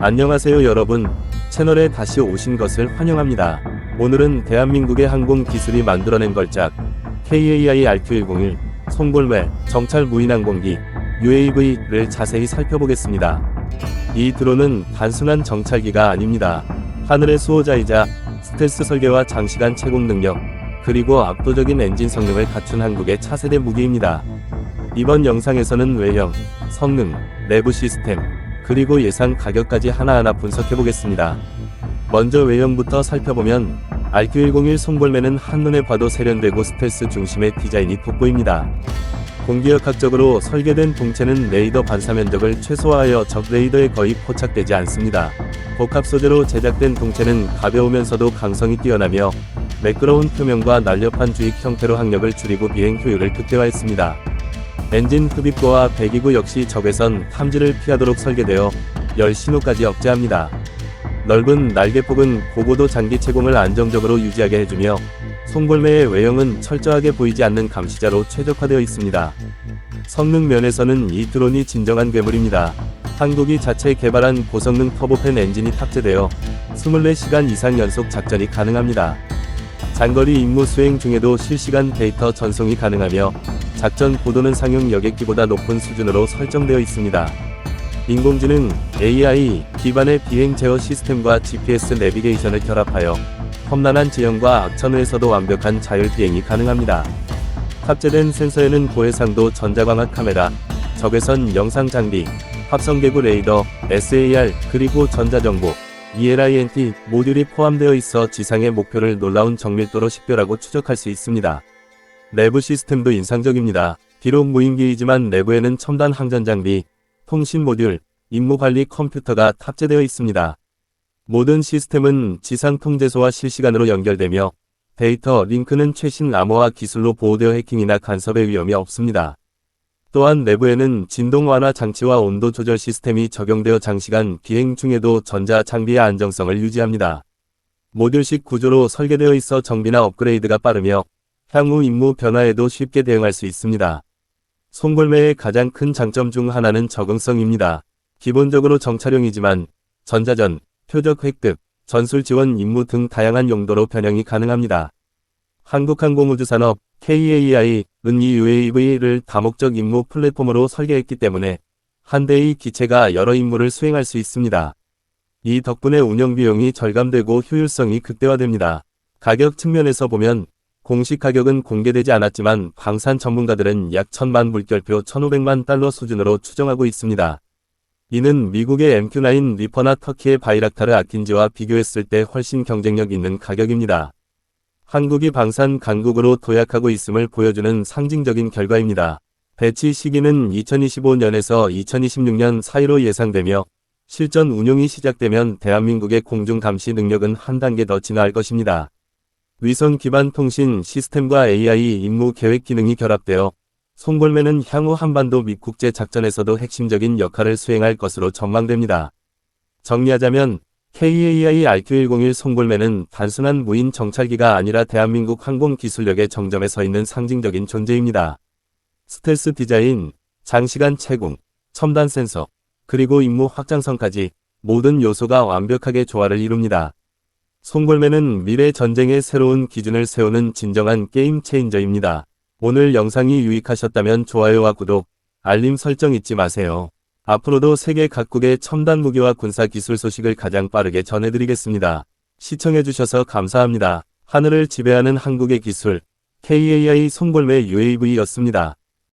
안녕하세요 여러분. 채널에 다시 오신 것을 환영합니다. 오늘은 대한민국의 항공 기술이 만들어낸 걸작 KAI RQ101 송골매 정찰 무인 항공기 UAV를 자세히 살펴보겠습니다. 이 드론은 단순한 정찰기가 아닙니다. 하늘의 수호자이자 스텔스 설계와 장시간 채공 능력, 그리고 압도적인 엔진 성능을 갖춘 한국의 차세대 무기입니다. 이번 영상에서는 외형, 성능, 내부 시스템, 그리고 예상 가격까지 하나하나 분석해 보겠습니다. 먼저 외형부터 살펴보면 RQ101 송골매는 한눈에 봐도 세련되고 스텔스 중심의 디자인이 돋보입니다. 공기역학적으로 설계된 동체는 레이더 반사 면적을 최소화하여 적 레이더에 거의 포착되지 않습니다. 복합 소재로 제작된 동체는 가벼우면서도 강성이 뛰어나며 매끄러운 표면과 날렵한 주익 형태로 항력을 줄이고 비행 효율을 극대화했습니다. 엔진 흡입구와 배기구 역시 적외선 탐지를 피하도록 설계되어 열 신호까지 억제합니다. 넓은 날개폭은 고고도 장기 채공을 안정적으로 유지하게 해주며 송골매의 외형은 철저하게 보이지 않는 감시자로 최적화되어 있습니다. 성능 면에서는 이 드론이 진정한 괴물입니다. 한국이 자체 개발한 고성능 터보팬 엔진이 탑재되어 24시간 이상 연속 작전이 가능합니다. 장거리 임무 수행 중에도 실시간 데이터 전송이 가능하며 작전 고도는 상용 여객기보다 높은 수준으로 설정되어 있습니다. 인공지능 AI 기반의 비행 제어 시스템과 GPS 내비게이션을 결합하여 험난한 지형과 악천후에서도 완벽한 자율 비행이 가능합니다. 탑재된 센서에는 고해상도 전자광학 카메라, 적외선 영상 장비, 합성개구 레이더, SAR, 그리고 전자정보, ELINT 모듈이 포함되어 있어 지상의 목표를 놀라운 정밀도로 식별하고 추적할 수 있습니다. 내부 시스템도 인상적입니다. 비록 무인기이지만 내부에는 첨단 항전 장비, 통신 모듈, 임무 관리 컴퓨터가 탑재되어 있습니다. 모든 시스템은 지상 통제소와 실시간으로 연결되며 데이터 링크는 최신 암호화 기술로 보호되어 해킹이나 간섭의 위험이 없습니다. 또한 내부에는 진동 완화 장치와 온도 조절 시스템이 적용되어 장시간 비행 중에도 전자 장비의 안정성을 유지합니다. 모듈식 구조로 설계되어 있어 정비나 업그레이드가 빠르며 향후 임무 변화에도 쉽게 대응할 수 있습니다. 송골매의 가장 큰 장점 중 하나는 적응성입니다. 기본적으로 정찰용이지만 전자전, 표적 획득, 전술 지원 임무 등 다양한 용도로 변형이 가능합니다. 한국항공우주산업 KAI 은이 UAV를 다목적 임무 플랫폼으로 설계했기 때문에 한 대의 기체가 여러 임무를 수행할 수 있습니다. 이 덕분에 운영 비용이 절감되고 효율성이 극대화됩니다. 가격 측면에서 보면 공식 가격은 공개되지 않았지만 방산 전문가들은 약 1000만 물결표 1500만 달러 수준으로 추정하고 있습니다. 이는 미국의 MQ-9 리퍼나 터키의 바이락타르 아킨지와 비교했을 때 훨씬 경쟁력 있는 가격입니다. 한국이 방산 강국으로 도약하고 있음을 보여주는 상징적인 결과입니다. 배치 시기는 2025년에서 2026년 사이로 예상되며 실전 운용이 시작되면 대한민국의 공중 감시 능력은 한 단계 더 진화할 것입니다. 위성 기반 통신 시스템과 AI 임무 계획 기능이 결합되어 송골매는 향후 한반도 미국제 작전에서도 핵심적인 역할을 수행할 것으로 전망됩니다. 정리하자면 KAI RQ101 송골매는 단순한 무인 정찰기가 아니라 대한민국 항공 기술력의 정점에 서 있는 상징적인 존재입니다. 스텔스 디자인, 장시간 채공, 첨단 센서, 그리고 임무 확장성까지 모든 요소가 완벽하게 조화를 이룹니다. 송골매는 미래 전쟁의 새로운 기준을 세우는 진정한 게임 체인저입니다. 오늘 영상이 유익하셨다면 좋아요와 구독, 알림 설정 잊지 마세요. 앞으로도 세계 각국의 첨단 무기와 군사 기술 소식을 가장 빠르게 전해드리겠습니다. 시청해주셔서 감사합니다. 하늘을 지배하는 한국의 기술, KAI 송골매 UAV였습니다.